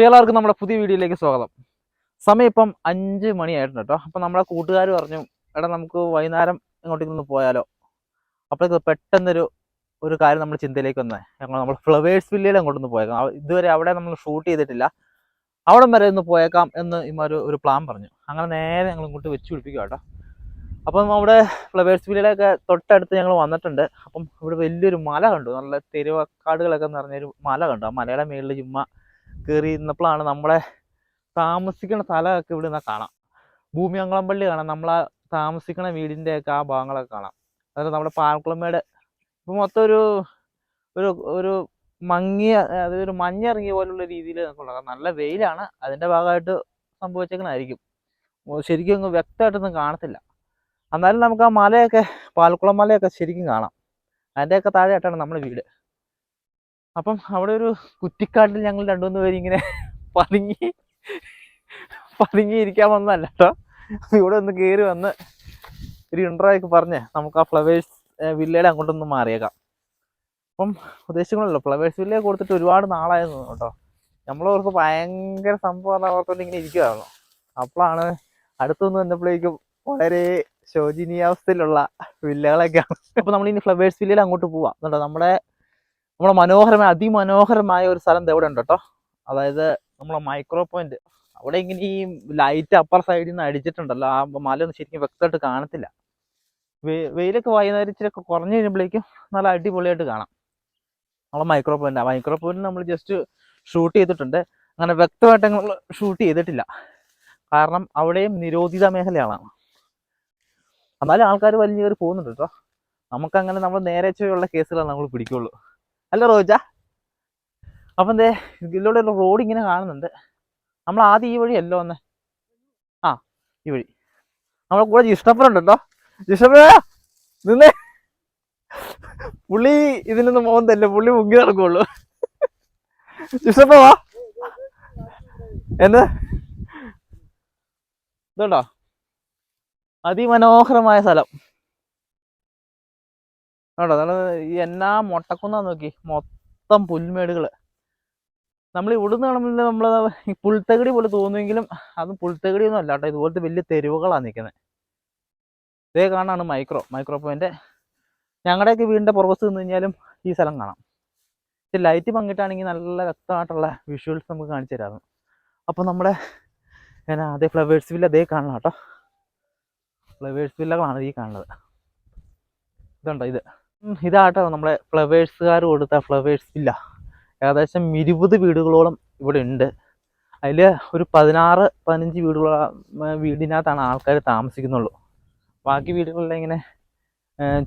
അപ്പോൾ എല്ലാവർക്കും നമ്മുടെ പുതിയ വീഡിയോയിലേക്ക് സ്വാഗതം. സമയം ഇപ്പം അഞ്ച് മണിയായിട്ടുണ്ട് കേട്ടോ. അപ്പം നമ്മുടെ കൂട്ടുകാർ പറഞ്ഞു എടാ നമുക്ക് വൈകുന്നേരം ഇങ്ങോട്ടേക്ക് ഒന്ന് പോയാലോ? അപ്പോഴേക്ക് പെട്ടെന്നൊരു ഒരു കാര്യം നമ്മൾ ചിന്തയിലേക്ക് വന്നേ. ഞങ്ങൾ നമ്മൾ ഫ്ലവേഴ്സ് വില്ലയിൽ അങ്ങോട്ടൊന്ന് പോയേക്കാം. ഇതുവരെ അവിടെ നമ്മൾ ഷൂട്ട് ചെയ്തിട്ടില്ല. അവിടെ വരെ ഒന്ന് പോയേക്കാം എന്ന് ഇമാര് ഒരു പ്ലാൻ പറഞ്ഞു. അങ്ങനെ നേരെ ഞങ്ങൾ ഇങ്ങോട്ട് വെച്ച് പിടിപ്പിക്കുക കേട്ടോ. അപ്പം അവിടെ ഫ്ലവേഴ്സ് വില്ലയിലൊക്കെ തൊട്ടടുത്ത് ഞങ്ങൾ വന്നിട്ടുണ്ട്. അപ്പം ഇവിടെ വലിയൊരു മല കണ്ടു. നല്ല തെരുവക്കാടുകളൊക്കെ നിറഞ്ഞൊരു മല കണ്ടു. ആ മലയുടെ മേളിൽ ചുമ്മാ കയറി ഇരുന്നപ്പോഴാണ് നമ്മളെ താമസിക്കുന്ന സ്ഥലമൊക്കെ ഇവിടെ നിന്ന് കാണാം. ഭൂമി പള്ളി കാണാം. നമ്മളെ താമസിക്കുന്ന വീടിന്റെ ഒക്കെ ആ ഭാഗങ്ങളൊക്കെ കാണാം. അതായത് നമ്മുടെ പാൽക്കുളമ്മയുടെ ഇപ്പം മൊത്തം ഒരു ഒരു ഒരു മങ്ങിയ അതായത് ഒരു മഞ്ഞിറങ്ങിയ പോലുള്ള രീതിയിൽ നിൽക്കുന്നുണ്ട് നല്ല വെയിലാണ്. അതിന്റെ ഭാഗമായിട്ട് സംഭവിച്ചേക്കണായിരിക്കും ശരിക്കും അങ്ങ് വ്യക്തമായിട്ടൊന്നും കാണത്തില്ല. എന്നാലും നമുക്ക് ആ മലയൊക്കെ പാൽക്കുളം മലയൊക്കെ ശരിക്കും കാണാം. അതിന്റെയൊക്കെ താഴെയായിട്ടാണ് നമ്മുടെ വീട്. അപ്പം അവിടെ ഒരു കുറ്റിക്കാട്ടിൽ ഞങ്ങൾ രണ്ടു പേര് ഇങ്ങനെ പതുങ്ങി പതുങ്ങി ഇരിക്കാൻ വന്നല്ല കേട്ടോ. ഇവിടെ ഒന്ന് കയറി വന്ന് ഒരു ഇൻട്രോയൊക്കെ പറഞ്ഞ് നമുക്ക് ആ ഫ്ലവേഴ്സ് വില്ലയുടെ അങ്ങോട്ടൊന്ന് മാറിയേക്കാം. അപ്പം ഉദ്ദേശിക്കണമല്ലോ ഫ്ലവേഴ്സ് വില്ല കൊടുത്തിട്ട് ഒരുപാട് നാളായിരുന്നു കേട്ടോ. നമ്മളവർക്ക് ഭയങ്കര സംഭവം അവർക്കൊണ്ട് ഇങ്ങനെ ഇരിക്കുവായിരുന്നു. അപ്പോഴാണ് അടുത്തൊന്ന് വന്നപ്പോഴേക്കും വളരെ ശോചനീയാവസ്ഥയിലുള്ള വില്ലകളൊക്കെയാണ് അപ്പോൾ നമ്മൾ ഇനി ഫ്ലവേഴ്സ് വില്ലയിൽ അങ്ങോട്ട് പോവാം. കേട്ടോ നമ്മുടെ നമ്മളെ മനോഹരമായ അതിമനോഹരമായ ഒരു സ്ഥലം എവിടെ ഉണ്ട് കേട്ടോ. അതായത് നമ്മളെ മൈക്രോ പോയിന്റ് അവിടെ ഇങ്ങനെ ഈ ലൈറ്റ് അപ്പർ സൈഡിൽ നിന്ന് അടിച്ചിട്ടുണ്ടല്ലോ. ആ മലയൊന്നും ശരിക്കും വ്യക്തമായിട്ട് കാണത്തില്ല. വെയിലൊക്കെ വൈകുന്നേരം ഇച്ചിരി കുറഞ്ഞു കഴിയുമ്പോഴേക്കും നല്ല അടിപൊളിയായിട്ട് കാണാം. നമ്മളെ മൈക്രോ പോയിന്റ് മൈക്രോ പോയിന്റ് നമ്മൾ ജസ്റ്റ് ഷൂട്ട് ചെയ്തിട്ടുണ്ട്. അങ്ങനെ വ്യക്തമായിട്ട് നമ്മൾ ഷൂട്ട് ചെയ്തിട്ടില്ല. കാരണം അവിടെയും നിരോധിത മേഖലയാണ്. എന്നാലും ആൾക്കാർ വലിയ കയറി പോകുന്നുണ്ട് കേട്ടോ. നമുക്കങ്ങനെ നമ്മൾ നേരെ ചോയുള്ള കേസുകളാണ് നമ്മൾ പിടിക്കുള്ളൂ. അല്ല റോജ അപ്പം എന്തേ ഇതിലൂടെ റോഡ് ഇങ്ങനെ കാണുന്നുണ്ട്. നമ്മൾ ആദ്യം ഈ വഴിയല്ലോ ഒന്ന് ആ ഈ വഴി. നമ്മളെ കൂടെ ജിഷ്ടപ്പനുണ്ട് കേട്ടോ ജിഷ്ടപ്പന നിന്നേ. പുള്ളി ഇതിനൊന്നും പോകുന്നതല്ല പുള്ളി മുങ്ങി നടക്കുള്ളൂ. ജിഷ്ടപ്പ വാ. എന്ന്? ഇതുണ്ടോ? അതിമനോഹരമായ സ്ഥലം. കേട്ടോ നമ്മൾ ഈ എന്നാ മൊട്ടക്കുന്നാ നോക്കി. മൊത്തം പുൽമേടുകൾ നമ്മൾ ഇവിടുന്ന് കാണുമ്പോൾ നമ്മൾ ഈ പുൽത്തകടി പോലെ തോന്നുമെങ്കിലും അതും പുൽത്തകടി ഒന്നും അല്ല കേട്ടോ. ഇതുപോലത്തെ വലിയ തെരുവുകളാണ് നിൽക്കുന്നത് ഇതേ കാണാണ് മൈക്രോ. Micro point. ഞങ്ങളുടെയൊക്കെ വീടിന്റെ പുറകത്ത് നിന്ന് കഴിഞ്ഞാലും ഈ സ്ഥലം കാണാം. ലൈറ്റ് പങ്കിട്ടാണെങ്കിൽ നല്ല വ്യക്തമായിട്ടുള്ള വിഷ്വൽസ് നമുക്ക് കാണിച്ചു തരാമായിരുന്നു അപ്പോൾ നമ്മുടെ എന്നാ അതേ ഫ്ലവേഴ്സ് വില്ല അതേ കാണണം കേട്ടോ. ഫ്ലവേഴ്സ് വില്ലകളാണ് ഈ കാണുന്നത്. ഇതുണ്ടോ ഇത്? ഇതാട്ടോ നമ്മളെ ഫ്ലവേഴ്സുകാർ കൊടുത്ത ഫ്ലവേഴ്സ് ഇല്ല. ഏകദേശം ഇരുപത് വീടുകളോളം ഇവിടെ ഉണ്ട്. അതിൽ ഒരു പതിനാറ് പതിനഞ്ച് വീടുകൾ വീടിനകത്താണ് ആൾക്കാർ താമസിക്കുന്നുള്ളൂ. ബാക്കി വീടുകളിൽ ഇങ്ങനെ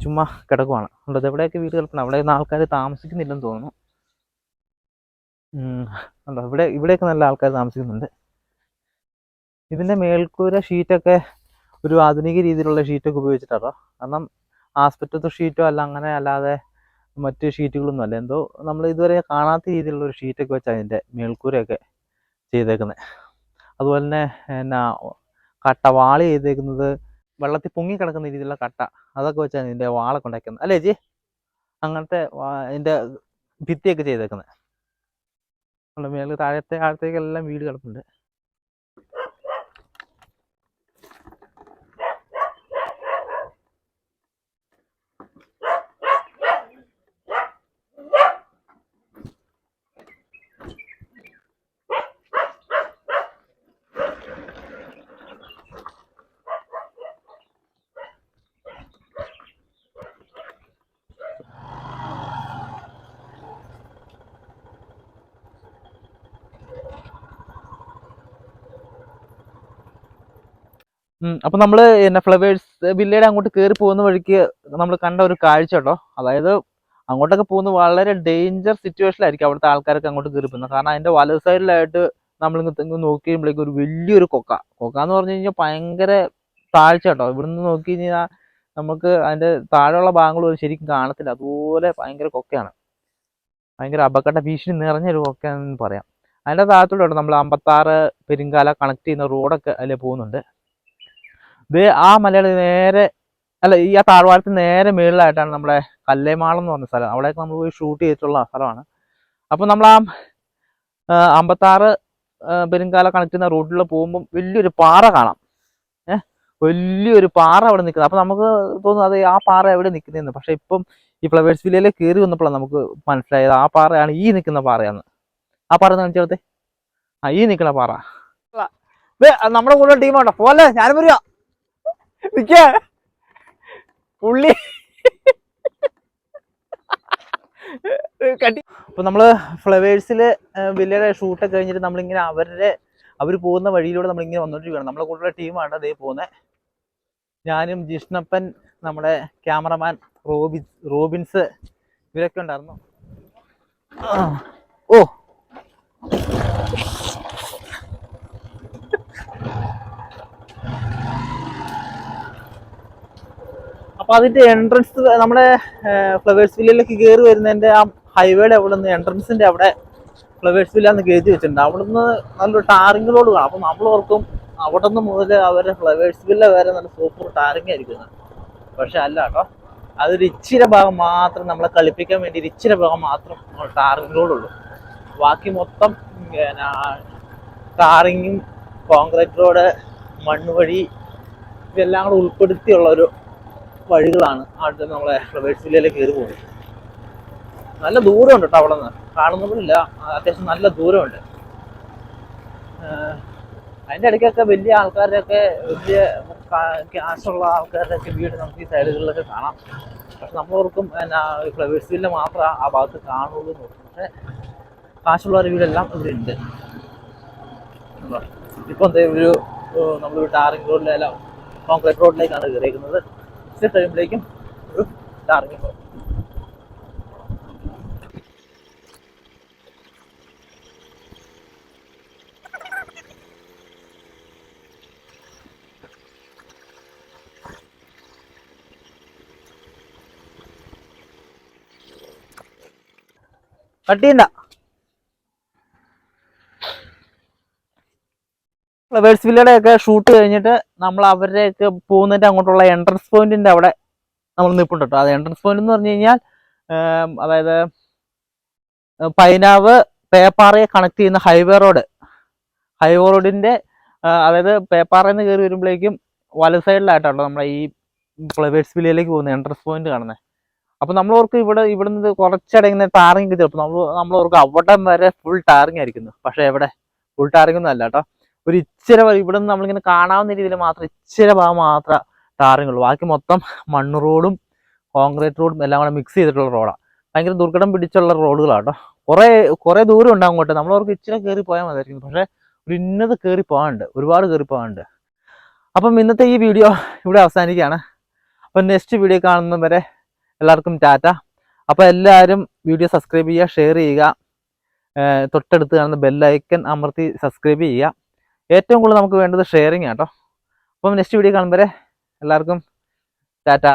ചുമ്മാ കിടക്കുവാണ്. ഉണ്ടത് എവിടെയൊക്കെ വീട് കിടപ്പുണ്ട്. അവിടെ ഒന്നും ആൾക്കാർ താമസിക്കുന്നില്ലെന്ന് തോന്നുന്നു. അല്ല ഇവിടെ ഇവിടെയൊക്കെ നല്ല ആൾക്കാർ താമസിക്കുന്നുണ്ട്. ഇതിന്റെ മേൽക്കൂര ഷീറ്റൊക്കെ ഒരു ആധുനിക രീതിയിലുള്ള ഷീറ്റൊക്കെ ഉപയോഗിച്ചിട്ടാണ് കാരണം ആസ്പെറ്റോ ഷീറ്റോ അല്ല അങ്ങനെ അല്ലാതെ മറ്റ് ഷീറ്റുകളൊന്നും അല്ല. എന്തോ നമ്മൾ ഇതുവരെ കാണാത്ത രീതിയിലുള്ള ഒരു ഷീറ്റൊക്കെ വെച്ചാൽ അതിന്റെ മേൽക്കൂരയൊക്കെ ചെയ്തേക്കുന്നത് അതുപോലെ തന്നെ എന്നാ കട്ട വാളി ചെയ്തേക്കുന്നത് വെള്ളത്തിൽ പൊങ്ങി കിടക്കുന്ന രീതിയിലുള്ള കട്ട അതൊക്കെ വെച്ചാണ് ഇതിന്റെ വാളൊക്കെ ഉണ്ടാക്കുന്നത് അല്ലേ ചേച്ചി? അങ്ങനത്തെ ഇതിന്റെ ഭിത്തിയൊക്കെ ചെയ്തേക്കുന്നത് മേളിൽ താഴത്തെ ആഴത്തേക്കെല്ലാം വീട് കിടപ്പുണ്ട്. അപ്പൊ നമ്മൾ എന്നെ ഫ്ലവേഴ്സ് വില്ലയുടെ അങ്ങോട്ട് കയറി പോകുന്ന വഴിക്ക് നമ്മൾ കണ്ട ഒരു കാഴ്ച കേട്ടോ അതായത് അങ്ങോട്ടൊക്കെ പോകുന്ന വളരെ ഡേഞ്ചർ സിറ്റുവേഷനിലായിരിക്കും അവിടുത്തെ ആൾക്കാരൊക്കെ അങ്ങോട്ട് കയറി പോകുന്നത്. കാരണം അതിന്റെ വലത് സൈഡിലായിട്ട് നമ്മൾ ഇങ്ങ് നോക്കി ഒരു വലിയൊരു കൊക്ക. കൊക്ക എന്ന് പറഞ്ഞു കഴിഞ്ഞാൽ ഭയങ്കര താഴ്ച കേട്ടോ ഇവിടുന്ന് നോക്കി കഴിഞ്ഞാൽ നമുക്ക് അതിന്റെ താഴെയുള്ള ഭാഗങ്ങൾ ഒരു ശരിക്കും കാണത്തില്ല. അതുപോലെ ഭയങ്കര കൊക്കയാണ്. ഭയങ്കര അപകട ഭീഷണി നിറഞ്ഞൊരു കൊക്കയാണെന്ന് പറയാം. അതിന്റെ താഴത്തോടെ നമ്മൾ അമ്പത്താറ് പെരിങ്കാല കണക്ട് ചെയ്യുന്ന റോഡൊക്കെ അതിലെ പോകുന്നുണ്ട്. ഇത് ആ മലയുടെ നേരെ അല്ല ഈ ആ താഴ്വാരത്തിന് നേരെ മുകളിലായിട്ടാണ് നമ്മുടെ കല്ലേമാളം എന്ന് പറഞ്ഞ സ്ഥലം. അവിടെയൊക്കെ നമ്മൾ പോയി ഷൂട്ട് ചെയ്തിട്ടുള്ള സ്ഥലമാണ്. അപ്പോൾ നമ്മൾ ആ അമ്പത്താറ് പെരുങ്കാല കണക്ട് ചെയ്യുന്ന റൂട്ടിൽ പോകുമ്പോൾ വലിയൊരു പാറ കാണാം. വലിയൊരു പാറ അവിടെ നിൽക്കുന്നത്. അപ്പം നമുക്ക് തോന്നുന്നു അത് ആ പാറ എവിടെ നിൽക്കുന്നതെന്ന് പക്ഷേ ഇപ്പം ഈ ഫ്ലവേഴ്സ് വില്ലയിൽ കയറി വന്നപ്പോഴാണ് നമുക്ക് മനസ്സിലായത് ആ പാറയാണ് ഈ നിൽക്കുന്ന പാറയാണ് ആ പാറ എന്ന് കാണിച്ചെടുത്തേ ആ ഈ നിൽക്കുന്ന പാറ. നമ്മുടെ കൂടെ ടീമാട്ടോ പോലെ ഞാനും വരിക. നിക്ക. പുള്ളി. കട്ടി. അപ്പൊ നമ്മൾ ഫ്ലവേഴ്സിൽ വില്ലയുടെ ഷൂട്ടൊക്കെ കഴിഞ്ഞിട്ട് നമ്മളിങ്ങനെ അവരുടെ അവർ പോകുന്ന വഴിയിലൂടെ നമ്മളിങ്ങനെ വന്നോണ്ടിരിക്കുകയാണ്. നമ്മളെ കൂടെ ടീമാണ് അതേ പോകുന്നത് ഞാനും ജിഷ്ണപ്പൻ നമ്മുടെ ക്യാമറമാൻ റോബി റോബിൻസ് ഇവരൊക്കെ ഉണ്ടായിരുന്നു. ഓ. അപ്പൊ അതിന്റെ എൻട്രൻസ് നമ്മുടെ ഫ്ലവേഴ്സ് വില്ലയിലേക്ക് കയറി വരുന്നതിന്റെ ആ ഹൈവേയുടെ അവിടെ നിന്ന് എൻട്രൻസിന്റെ അവിടെ ഫ്ലവേഴ്സ് വില്ല എന്ന് കയറ്റി വെച്ചിട്ടുണ്ട്. അവിടെ നിന്ന് നല്ലൊരു ടാറിംഗ് റോഡ് കാണാം. അപ്പൊ നമ്മൾ ഓർക്കും അവിടെ നിന്ന് മുതൽ അവരുടെ ഫ്ലവേഴ്സ് വില്ല വരെ നല്ല സൂപ്പർ ടാറിംഗ് ആയിരിക്കുന്നത് പക്ഷെ അല്ല കേട്ടോ. അതൊരു ഇച്ചിരി ഭാഗം മാത്രം നമ്മളെ കളിപ്പിക്കാൻ വേണ്ടി ഒരു ഇച്ചിരി ഭാഗം മാത്രം ടാറിംഗ് റോഡുള്ളൂ ബാക്കി മൊത്തം ടാറിങ്ങും കോൺക്രീറ്റ് റോഡ് മണ്ണ് വഴി ഇതെല്ലാം കൂടെ ഉൾപ്പെടുത്തിയുള്ള ഒരു വഴികളാണ് അടുത്ത് നമ്മളെ ഫ്ലവേഴ്സ് വില്ലയിലേക്ക് കയറി പോകുന്നത് നല്ല ദൂരമുണ്ട് കേട്ടോ അവിടെ നിന്ന് കാണുന്നതുമില്ല അത്യാവശ്യം നല്ല ദൂരമുണ്ട്. അതിന്റെ ഇടയ്ക്കൊക്കെ വലിയ ആൾക്കാരുടെയൊക്കെ വലിയ ക്യാഷുള്ള ആൾക്കാരുടെയൊക്കെ വീട് നമുക്ക് ഈ സൈഡുകളിലൊക്കെ കാണാം. പക്ഷെ നമ്മളോർക്കും എന്നാ ഫ്ലവേഴ്സ് മാത്രമേ ആ ഭാഗത്ത് കാണുള്ളൂ എന്ന് ഓർക്കും പക്ഷേ കാശുള്ളവരുടെ വീടെല്ലാം ഇവിടെ ഉണ്ട് ഇപ്പം ഒരു നമ്മൾ ടാറിംഗ് റോഡിലെല്ലാം കോൺക്രീറ്റ് റോഡിലേക്കാണ് കയറിയിരിക്കുന്നത് ഇച്ചിരി കഴിയുമ്പോഴേക്കും ഒരു ടാറിംഗ് റോഡ് കട്ട് ഫ്ലവേഴ്സ് വില്ലയുടെ ഒക്കെ ഷൂട്ട് കഴിഞ്ഞിട്ട് നമ്മൾ അവരുടെയൊക്കെ പോകുന്നതിന്റെ അങ്ങോട്ടുള്ള എൻട്രൻസ് പോയിന്റിന്റെ അവിടെ നമ്മൾ നിൽപ്പുണ്ട് കേട്ടോ അത് എൻട്രൻസ് പോയിന്റ് എന്ന് പറഞ്ഞു കഴിഞ്ഞാൽ അതായത് പൈനാവ് പേപ്പാറയെ കണക്ട് ചെയ്യുന്ന ഹൈവേ റോഡ് ഹൈവേ റോഡിന്റെ അതായത് പേപ്പാറയിൽ നിന്ന് കയറി വരുമ്പോഴേക്കും വലത് സൈഡിലായിട്ടാണ് നമ്മുടെ ഈ ഫ്ലവേഴ്സ് വില്ലയിലേക്ക് പോകുന്നത് എൻട്രൻസ് പോയിന്റ് കാണുന്നത് അപ്പൊ നമ്മൾ ഓർക്ക് ഇവിടെ ഇവിടെ നിന്ന് ഇങ്ങനെ ടാറിങ് ചേർത്ത് നമ്മൾ നമ്മൾ ഓർക്ക് അവിടെ വരെ ഫുൾ ടാറിങ് ആയിരിക്കുന്നു. പക്ഷെ എവിടെ? ഫുൾ ടാറിങ് ഒന്നും അല്ല കേട്ടോ ഒരു ഇച്ചിരി ഇവിടെ നിന്ന് നമ്മളിങ്ങനെ കാണാവുന്ന രീതിയിൽ മാത്രം ഇച്ചിരി ഭാഗം മാത്രമേ ടാറിങ് ഉള്ളൂ ബാക്കി മൊത്തം മണ്ണ് റോഡും കോൺക്രീറ്റ് റോഡും എല്ലാം കൂടെ മിക്സ് ചെയ്തിട്ടുള്ള റോഡാണ് ഭയങ്കര ദുർഘടം പിടിച്ചുള്ള റോഡുകളാണ് കേട്ടോ കുറേ കുറേ ദൂരം ഉണ്ട് അങ്ങോട്ട്. നമ്മളവർക്ക് ഇച്ചിരി കയറി പോയാൽ മതിയായിരിക്കും. പക്ഷേ ഒരു ഇന്നത് കയറി പോകാനുണ്ട് ഒരുപാട് കയറി പോകാനുണ്ട് അപ്പം ഇന്നത്തെ ഈ വീഡിയോ ഇവിടെ അവസാനിക്കുകയാണ്. അപ്പം നെക്സ്റ്റ് വീഡിയോ കാണുന്ന വരെ എല്ലാവർക്കും ടാറ്റ. അപ്പോൾ എല്ലാവരും വീഡിയോ സബ്സ്ക്രൈബ് ചെയ്യുക ഷെയർ ചെയ്യുക. തൊട്ടടുത്ത് കാണുന്ന ബെല്ലൈക്കൻ അമർത്തി സബ്സ്ക്രൈബ് ചെയ്യുക. ഏറ്റവും കൂടുതൽ നമുക്ക് വേണ്ടത് ഷെയറിങ് ആട്ടോ അപ്പം നെക്സ്റ്റ് വീഡിയോ കാണുമ്പോൾ എല്ലാവർക്കും ടാറ്റ.